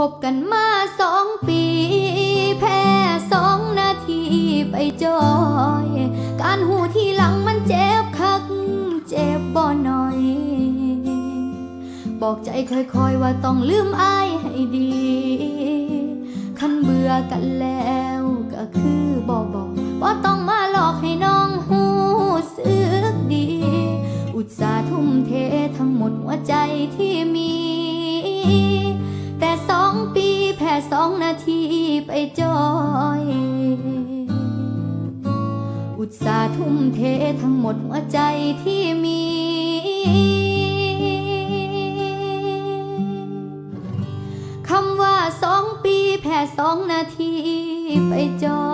คบกันมาสองปี แพ้สองนาทีไปจอย การหูที่หลังมันเจ็บคัก เจ็บบ่หน่อย บอกใจค่อยๆว่าต้องลืมอายให้ดี คันเบื่อกันแล้วก็คือบอกบอกว่าต้องมาหลอกให้น้องหูสึกดี อุตส่าห์ทุ่มเททั้งหมดหัวใจที่มี สองนาทีไปจอย อุตส่าห์ทุ่มเททั้งหมดหัวใจที่มี คำว่าสองปีแพ่สองนาทีไปจอย